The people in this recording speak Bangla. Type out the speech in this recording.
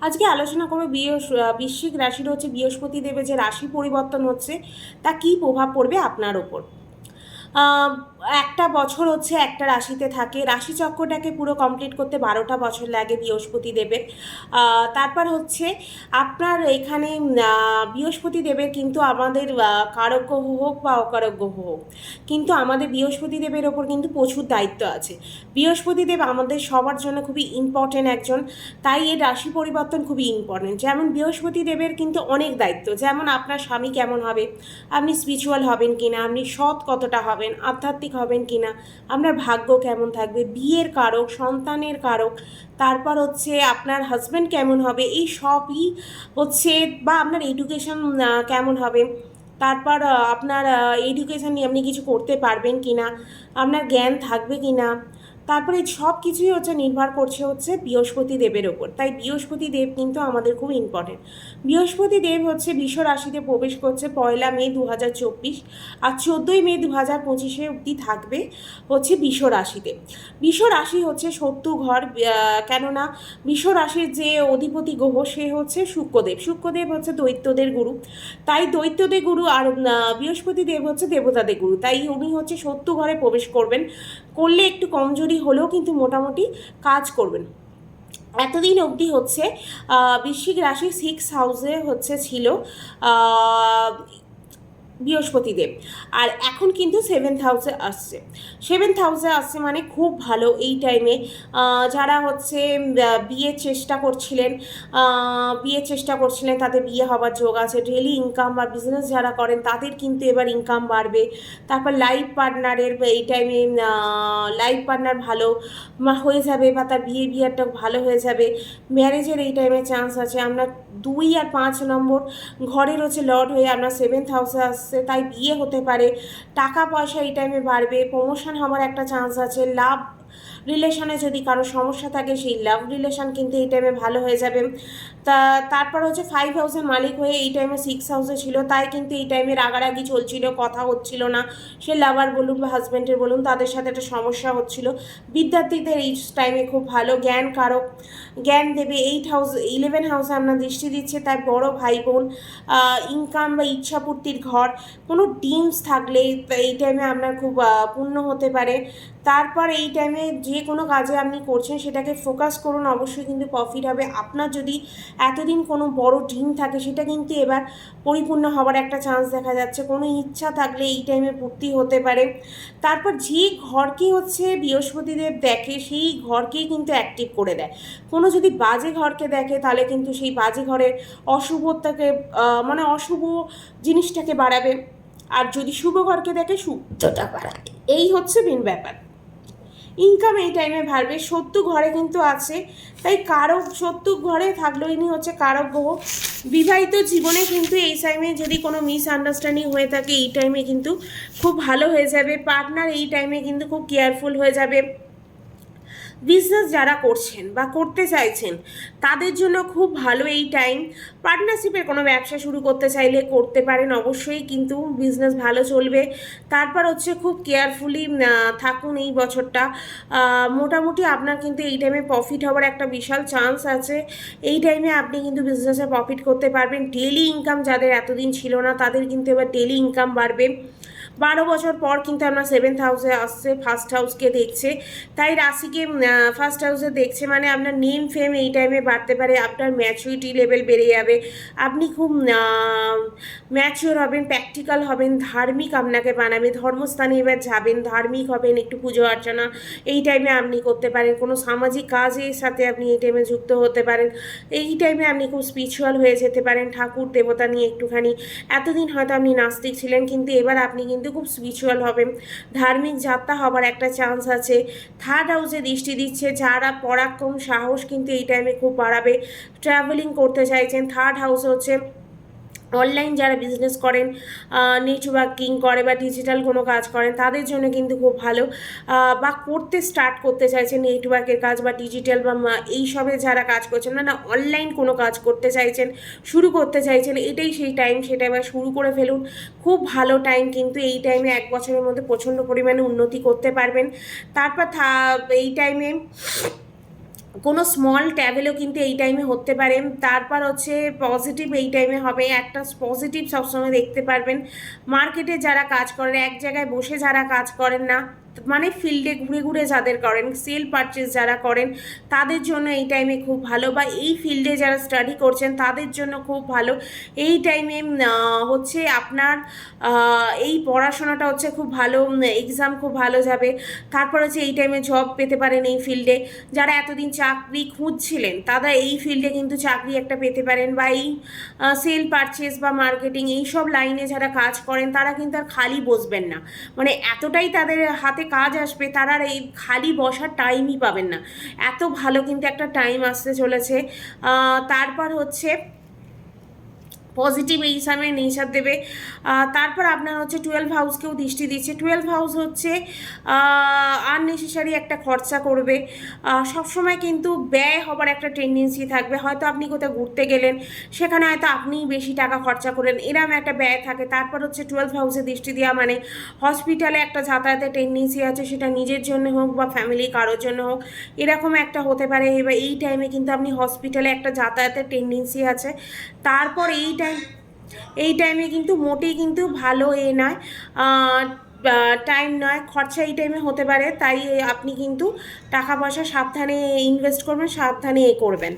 আজকে আলোচনা করব বৃশ্চিক রাশির হচ্ছে বৃহস্পতি দেবে যে রাশি পরিবর্তন হচ্ছে, তা কি প্রভাব পড়বে আপনার ওপর? একটা বছর হচ্ছে একটা রাশিতে থাকে। রাশিচক্রটাকে পুরো কমপ্লিট করতে বারোটা বছর লাগে বৃহস্পতি দেবের তারপর হচ্ছে আপনার এখানে বৃহস্পতি দেবের কিন্তু আমাদের আহ, কারক হোক বা অকারক হোক কিন্তু আমাদের বৃহস্পতি দেবের ওপর কিন্তু প্রচুর দায়িত্ব আছে। বৃহস্পতি দেব আমাদের সবার জন্য খুবই ইম্পর্টেন্ট একজন তাই এর রাশি পরিবর্তন খুবই ইম্পর্টেন্ট যেমন বৃহস্পতি দেবের কিন্তু অনেক দায়িত্ব যেমন আপনার স্বামী কেমন হবে আপনি স্পিরিচুয়াল হবেন কিনা আপনি সৎ কতটা হবেন আধ্যাত্মিক হবেন কি না আপনার ভাগ্য কেমন থাকবে, বিয়ের কারক, সন্তানের কারক, তারপর হচ্ছে আপনার হাজব্যান্ড কেমন হবে, এই সবই হচ্ছে বা আপনার এডুকেশন কেমন হবে, তারপর আপনার এডুকেশন নিয়ে আপনি কিছু করতে পারবেন কি না আপনার জ্ঞান থাকবে কি না তারপরে সব কিছুই হচ্ছে নির্ভর করছে হচ্ছে বৃহস্পতি দেবের ওপর তাই বৃহস্পতি দেব কিন্তু আমাদের খুব ইম্পর্টেন্ট বৃহস্পতি দেব হচ্ছে বিশ্ব রাশিতে প্রবেশ করছে পয়লা মে দু হাজার চব্বিশ আর চোদ্দোই মে দু হাজার পঁচিশে অবধি থাকবে হচ্ছে বিশ্ব রাশিতে। বিশ্ব রাশি হচ্ছে শত্রু ঘর কেননা বিশ্ব রাশির যে অধিপতি গ্রহ সে হচ্ছে শুক্রদেব। শুক্রদেব হচ্ছে দৈত্যদের গুরু। তাই দৈত্যদের গুরু আর বৃহস্পতি দেব হচ্ছে দেবতাদের গুরু। তাই উনি হচ্ছে সত্য ঘরে প্রবেশ করবেন। করলে একটু কমজোরি হলেও কিন্তু মোটামুটি কাজ করবেন। এতদিন অবধি হচ্ছে বৃশ্চিক রাশি সিক্স হাউসে হচ্ছে ছিল। আহ, বৃহস্পতি দেব আর এখন কিন্তু সেভেন্থ হাউসে আসছে। সেভেন্থ হাউসে আসছে মানে খুব ভালো এই টাইমে যারা হচ্ছে বিয়ের চেষ্টা করছিলেন বিয়ের চেষ্টা করছিলেন তাদের বিয়ে হবার যোগ আছে। ডেলি ইনকাম বা বিজনেস যারা করেন তাদের কিন্তু এবার ইনকাম বাড়বে। তারপর লাইফ পার্টনারের এই টাইমে লাইফ পার্টনার ভালো হয়ে যাবে বা তার বিয়ে বিয়েটা ভালো হয়ে যাবে। ম্যারেজের এই টাইমে চান্স আছে। আমরা দুই আর পাঁচ নম্বর ঘরের হচ্ছে লর্ড হয়ে আপনার সেভেন্থ হাউসে আসছে তাই বিয়ে হতে পারে। টাকা পয়সা এই টাইমে বাড়বে প্রমোশন হওয়ার একটা চান্স আছে, লাভ রিলেশনে যদি কারও সমস্যা থাকে, সেই লাভ রিলেশন কিন্তু এই টাইমে ভালো হয়ে যাবে। তা তারপর হচ্ছে ফাইভ হাউসের মালিক হয়ে এই টাইমে সিক্স হাউসে ছিল, তাই কিন্তু এই টাইমে রাগারাগি চলছিল, কথা হচ্ছিল না। সে লাভার বলুন বা হাজব্যান্ডের বলুন, তাদের সাথে একটা সমস্যা হচ্ছিল। বিদ্যার্থীদের এই টাইমে খুব ভালো, জ্ঞান কারক, জ্ঞান দেবে। এইট হাউস ইলেভেন হাউসে আপনার দৃষ্টি দিচ্ছে, তাই বড় ভাই বোন ইনকাম বা ইচ্ছাপূর্তির ঘর, কোনো ডিমস থাকলে এই টাইমে আপনার খুব পূর্ণ হতে পারে। তারপর এই টাইমে যে কোনো কাজে আপনি করছেন সেটাকে ফোকাস করুন। অবশ্যই কিন্তু প্রফিট হবে। আপনার যদি এতদিন কোনো বড় ড্রিম থাকে সেটা কিন্তু এবার পরিপূর্ণ হওয়ার একটা চান্স দেখা যাচ্ছে। কোনো ইচ্ছা থাকলে এই টাইমে পূর্তি হতে পারে। তারপর যে ঘরকে হচ্ছে বৃহস্পতিদেব দেখে সেই ঘরকেই কিন্তু অ্যাক্টিভ করে দেয়। কোনো যদি বাজে ঘরকে দেখে তাহলে কিন্তু সেই বাজে ঘরের অশুভতাকে মানে অশুভ জিনিসটাকে বাড়াবে। আর যদি শুভ ঘরকে দেখে শুভটা বাড়াবে এই হচ্ছে মেন ব্যাপার। ইনকাম এই টাইমে বাড়বে। শত্রু ঘরে কিন্তু আছে। তাই কারও শত্রু ঘরে থাকলেও ইনি হচ্ছে কারক গ্রহ। বিবাহিত জীবনে কিন্তু এই টাইমে যদি কোনো মিসআন্ডারস্ট্যান্ডিং হয়ে থাকে, এই টাইমে কিন্তু খুব ভালো হয়ে যাবে। পার্টনার এই টাইমে কিন্তু খুব কেয়ারফুল হয়ে যাবে। বিজনেস যারা করছেন বা করতে চাইছেন, তাদের জন্য খুব ভালো এই টাইম পার্টনারশিপের কোনো ব্যবসা শুরু করতে চাইলে করতে পারেন অবশ্যই, কিন্তু বিজনেস ভালো চলবে। তারপর হচ্ছে খুব কেয়ারফুলি থাকুন এই বছরটা। মোটামুটি আপনার কিন্তু এই টাইমে প্রফিট হওয়ার একটা বিশাল চান্স আছে। এই টাইমে আপনি কিন্তু বিজনেসে প্রফিট করতে পারবেন। ডেলি ইনকাম যাদের এতদিন ছিল না, তাদের কিন্তু এবার ডেলি ইনকাম বাড়বে। বারো বছর পর কিন্তু আপনার সেভেন্থ হাউসে আসছে ফার্স্ট হাউসকে দেখছে। তাই রাশিকে ফার্স্ট হাউসে দেখছে মানে আপনার নেম ফেম এই টাইমে বাড়তে পারে, আপনার ম্যাচুরিটি লেভেল বেড়ে যাবে। আপনি খুব ম্যাচিওর হবেন প্র্যাকটিক্যাল হবেন, ধার্মিক আপনাকে বানাবে, ধর্মস্থানে এবার যাবেন, ধার্মিক হবেন, একটু পুজো অর্চনা এই টাইমে আপনি করতে পারেন। কোনো সামাজিক কাজের সাথে আপনি এই টাইমে যুক্ত হতে পারেন। এই টাইমে আপনি খুব স্পিরিচুয়াল হয়ে যেতে পারেন, ঠাকুর, দেবতা নিয়ে একটুখানি। এতদিন হয়তো আপনি নাস্তিক ছিলেন, কিন্তু এবার আপনি কিন্তু খুব স্পিরিচুয়াল হবে। ধার্মিক যাত্রা হবার একটা চান্স আছে। থার্ড হাউসে দৃষ্টি দিচ্ছে, যারা পরাক্রম, সাহস কিন্তু এই টাইমে খুব বাড়াবে। ট্রাভেলিং করতে চাইছেন থার্ড হাউস হচ্ছে অনলাইন যারা বিজনেস করেন নেটওয়ার্কিং করে বা ডিজিটাল কোনো কাজ করেন, তাদের জন্য কিন্তু খুব ভালো। বা করতে স্টার্ট করতে চাইছেন নেটওয়ার্কের কাজ বা ডিজিটাল বা এইসবে যারা কাজ করছেন, না না অনলাইন কোনো কাজ করতে চাইছেন, শুরু করতে চাইছেন, এটাই সেই টাইম সেটা এবার শুরু করে ফেলুন। খুব ভালো টাইম কিন্তু এই টাইমে এক বছরের মধ্যে প্রচণ্ড পরিমাণে উন্নতি করতে পারবেন। তারপর এই টাইমে কোনো স্মল ট্যাভেলও কিন্তু এই টাইমে হতে পারে। তারপর হচ্ছে পজিটিভ এই টাইমে হবে। একটা পজিটিভ সবসময় দেখতে পারবেন। মার্কেটে যারা কাজ করেন এক জায়গায় বসে যারা কাজ করেন না মানে ফিল্ডে ঘুরে ঘুরে যাদের করেন সেল পারচেস যারা করেন, তাদের জন্য এই টাইমে খুব ভালো বা এই ফিল্ডে যারা স্টাডি করছেন, তাদের জন্য খুব ভালো। এই টাইমে হচ্ছে আপনার এই পড়াশোনাটা হচ্ছে খুব ভালো এক্সাম খুব ভালো যাবে। তারপর হচ্ছে এই টাইমে জব পেতে পারেন এই ফিল্ডে যারা এতদিন চাকরি খুঁজছিলেন, তারা এই ফিল্ডে কিন্তু চাকরি একটা পেতে পারেন বা এই সেল পারচেস বা মার্কেটিং এই সব লাইনে যারা কাজ করেন, তারা কিন্তু আর খালি বসবেন না। মানে এতটাই তাদের হাতে কাজ আসবে, তারা আর এই খালি বসার টাইমই পাবেন না। এত ভালো কিন্তু একটা টাইম আসতে চলেছে। তারপর হচ্ছে পজিটিভ এই সময় নেচার দেবে তারপর আপনার হচ্ছে টুয়েলভ হাউসকেও দৃষ্টি দিচ্ছে। টুয়েলভ হাউস হচ্ছে আননেসেসারি একটা খরচা করবে। সবসময় কিন্তু ব্যয় হবার একটা টেন্ডেন্সি থাকবে। হয়তো আপনি কোথাও ঘুরতে গেলেন, সেখানে হয়তো আপনিই বেশি টাকা খরচা করলেন এরম একটা ব্যয় থাকে। তারপর হচ্ছে টুয়েলভ হাউসে দৃষ্টি দেওয়া মানে হসপিটালে একটা যাতায়াতের টেন্ডেন্সি আছে, সেটা নিজের জন্য হোক বা ফ্যামিলি কারোর জন্য হোক, এরকম একটা হতে পারে। এবার এই টাইমে কিন্তু আপনি হসপিটালে একটা যাতায়াতের টেন্ডেন্সি আছে। তারপর এই টাইম এই টাইমে কিন্তু মোটেই কিন্তু ভালো এ নয়। টাইম নয়, খরচা এই টাইমে হতে পারে। তাই আপনি কিন্তু টাকা পয়সা সাবধানে ইনভেস্ট করবেন, সাবধানে এ করবেন।